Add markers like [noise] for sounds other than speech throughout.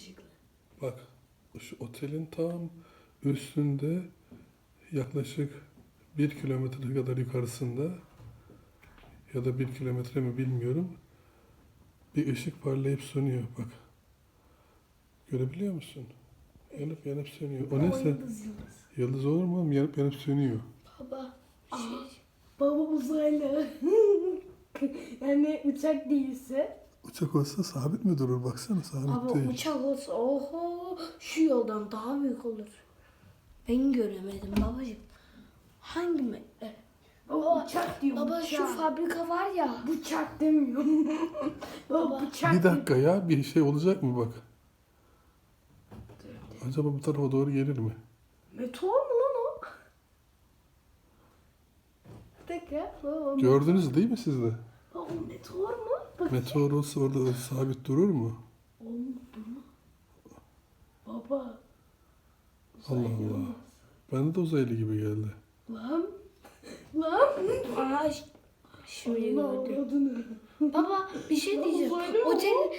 ışıklı. Bak şu otelin tam üstünde yaklaşık bir kilometre kadar yukarısında ya da bir kilometre mi bilmiyorum bir ışık parlayıp sönüyor bak. Görebiliyor musun? Yanıp yanıp sönüyor. O neyse yıldız yıldız. yıldız olur mu? oğlum? Yanıp yanıp sönüyor. Baba şey, Baba uzaylı. yani uçak değilse. Uçak olsa sabit mi durur? Baksana sabit Baba değil. uçak olsa oho şu yoldan daha büyük olur. Ben göremedim babacığım. Hangi mi? E, Baba uçak diyor. Baba uçak. şu fabrika var ya. Bıçak demiyorum. [laughs] Baba bıçak Bir dakika ya bir şey olacak mı bak. Acaba bu tarafa doğru gelir mi? Meteor mu lan o? Bir dakika. Baba, Gördünüz değil mi siz de? baba meteor mu? Bak. Meteor olsa orada sabit durur mu? Durma. Baba. Allah Allah. Bana da uzaylı gibi geldi. Lan. Lan. Aa ş- şimdi gördüm. adını. Baba bir şey diyeceğim. uzaylı mı Otelin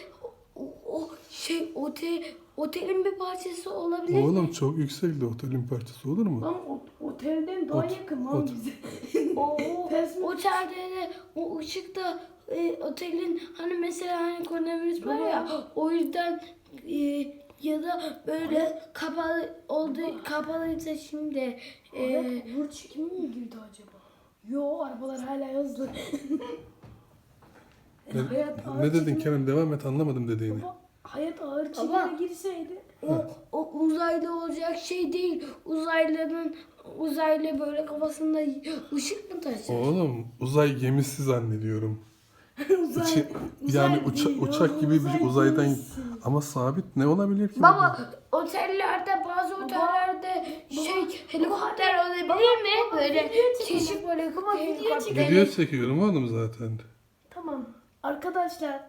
o, o şey otel otelin bir parçası olabilir mi? Oğlum çok yüksekti otelin parçası olur mu? Lan o, otelden daha Ot- yakın lan ot- bize. O, Ters mi? otelde de o ışıkta e, otelin hani mesela hani koronavirüs var ya o yüzden e, ya da böyle kapalı oldu kapalıysa şimdi e, nur çekimi mi girdi acaba? Yo arabalar hala hızlı. Ne, hayat ne dedin çekimi- Kerem devam et anlamadım dediğini. Baba, hayat ağır çekime girseydi. o, o uzaylı olacak şey değil. Uzaylının uzaylı böyle kafasında ışık mı taşır? Oğlum uzay gemisi zannediyorum. [laughs] Uzay, İçi- uzay yani uça- değil, uçak gibi bir uzay uzaydan gemisi. ama sabit ne olabilir ki? Baba otellerde bazı otellerde şey helikopter olabilir mi? Böyle keşif böyle helikopter. Video çekiyorum oğlum zaten. Tamam. Arkadaşlar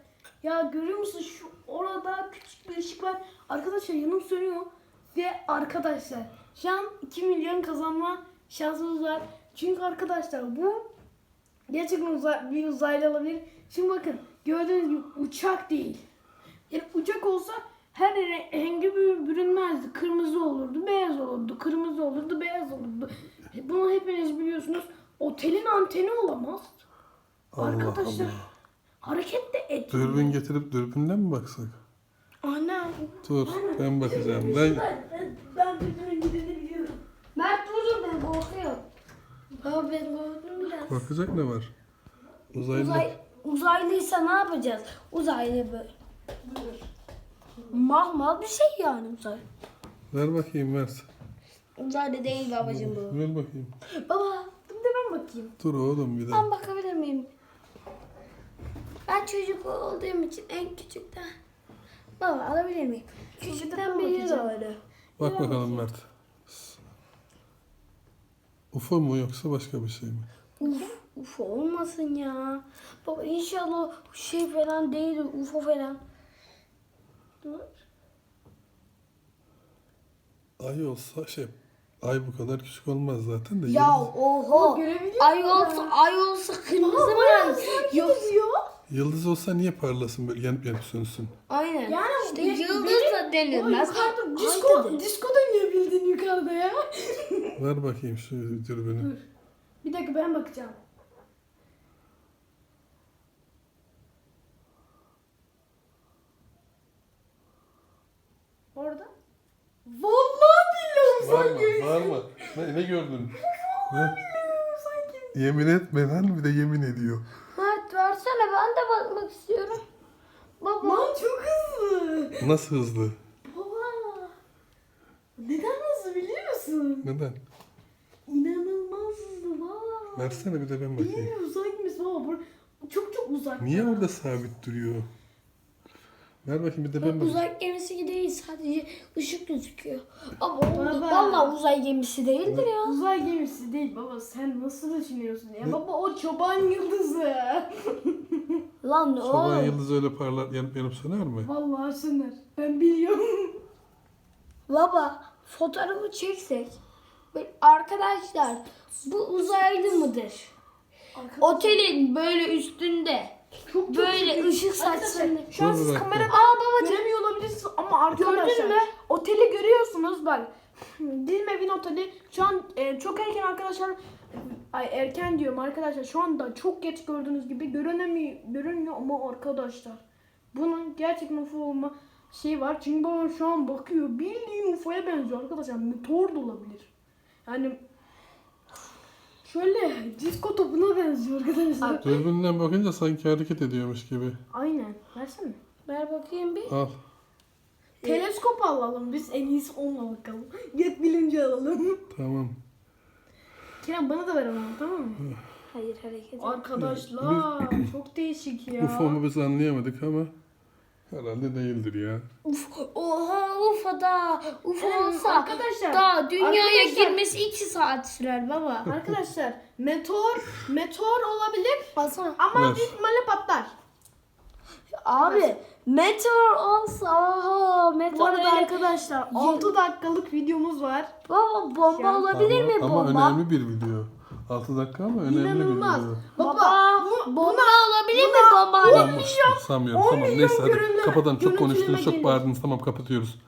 ya görüyor musun şu orada küçük bir ışık var. Arkadaşlar yanım sönüyor. Ve arkadaşlar şu an 2 milyon kazanma şansımız var. Çünkü arkadaşlar bu gerçekten uzay, bir uzaylı olabilir. Şimdi bakın gördüğünüz gibi uçak değil. Yani uçak olsa her re- rengi bir bürünmezdi. Kırmızı olurdu, beyaz olurdu. Kırmızı olurdu, beyaz olurdu. Bunu hepiniz biliyorsunuz. Otelin anteni olamaz. Allah Arkadaşlar Allah. Hareket de etmiyor. Dürbün getirip dürbünle mi baksak? Ana. Dur ben bakacağım. Ben Ben, ben, ben dürbünün gideni biliyorum. Mert dur ben korkuyorum. Baba ben korktum biraz. korkacak ne var? Uzaylı. Uzay, uzaylıysa ne yapacağız? Uzaylı böyle. Mahmal bir şey yani uzay. Ver bakayım ver. Uzaylı değil babacığım bu. Ver bakayım. Baba bir de ben bakayım. Dur oğlum bir de. Ben miyim? Ben çocuk olduğum için en küçükten. Baba alabilir miyim? Küçükten ben beri öyle. Bak bakalım Mert. UFO mu yoksa başka bir şey mi? Uf, UFO olmasın ya. Baba inşallah şey falan değil, UFO falan. Dur. Ay olsa şey ay bu kadar küçük olmaz zaten de. Ya oho. Ay olsa, ay olsa kırmızı mı? Yok. Yıldız olsa niye parlasın böyle yanıp yanıp sönsün? Aynen. Yani işte be- yıldız da O denilmez. yukarıda dedi. disco dönüyor bildiğin yukarıda ya. [laughs] Ver bakayım şu dürbünü. Bir dakika ben bakacağım. Orada. Vallahi billahi Var uzay mı? gemisi. Var mı? Ne, ne gördün? [laughs] Ne? Uzay gemisi. Yemin etme lan bir de yemin ediyor. Mert versene ben de bakmak istiyorum. Baba. Lan çok hızlı. Nasıl hızlı? Baba. Neden hızlı biliyor musun? Neden? İnanılmaz hızlı baba. Versene bir de ben bakayım. Bilmiyorum uzay gemisi baba. Çok çok uzak. Niye orada sabit duruyor? Ver bakayım bir de ben bakayım. Uzay gemisi değil sadece ışık gözüküyor. Ama Baba. vallahi uzay gemisi değildir ya. Uzay gemisi değil baba sen nasıl düşünüyorsun ya baba o çoban yıldızı. [laughs] Lan Çoban o. yıldız öyle parlar yanıp yanıp söner mi? Vallahi söner. Ben biliyorum. Baba fotoğrafı çeksek. Arkadaşlar bu uzaylı mıdır? Otelin böyle üstünde Çok Böyle ışık saçsın. Şu an Dur siz bir dakika. Aa baba göremiyor olabilirsiniz ama arkadaşlar Gördün mü? oteli görüyorsunuz bak. [laughs] Dilmevin oteli. Şu an e, çok erken arkadaşlar ay erken diyorum arkadaşlar. Şu anda çok geç gördüğünüz gibi görünemiyor görünmüyor ama arkadaşlar. Bunun gerçekten UFO olma şey var. Çünkü baba şu an bakıyor. Bildiğin UFO'ya benziyor arkadaşlar. Meteor da olabilir. Yani şöyle disko topuna benziyor arkadaşlar Dürbünden bakınca sanki hareket ediyormuş gibi. aynen versene ver bakayım bir. Al. Teleskop alalım biz en iyisi onunla bakalım. Get bilinci alalım. Tamam. Kerem bana da ver ama tamam mı? Hayır hareket et. Arkadaşlar çok değişik ya. UFO mu biz anlayamadık ama herhalde değildir ya. Uf, oha UFO'da. UFO Ee, olsa arkadaşlar, daha dünyaya arkadaşlar- girmesi 2 saat sürer baba. [laughs] Arkadaşlar meteor meteor olabilir Baksana. ama Ver. büyük ihtimalle patlar. Abi meteor olsa oha Bu meteor arada öyle- arkadaşlar 6 dakikalık videomuz var. Baba bomba Ya. olabilir mi ama, bomba? ama önemli bir video. 6 dakika ama önemli İnanılmaz. bir video. Baba, Baba, bu, bomba buna, olabilir mi bomba? Tamam, sanmıyorum. 10 Tamam milyon neyse hadi kapatalım. Çok görüntüleme konuştunuz, çok gelir. bağırdınız. Tamam kapatıyoruz.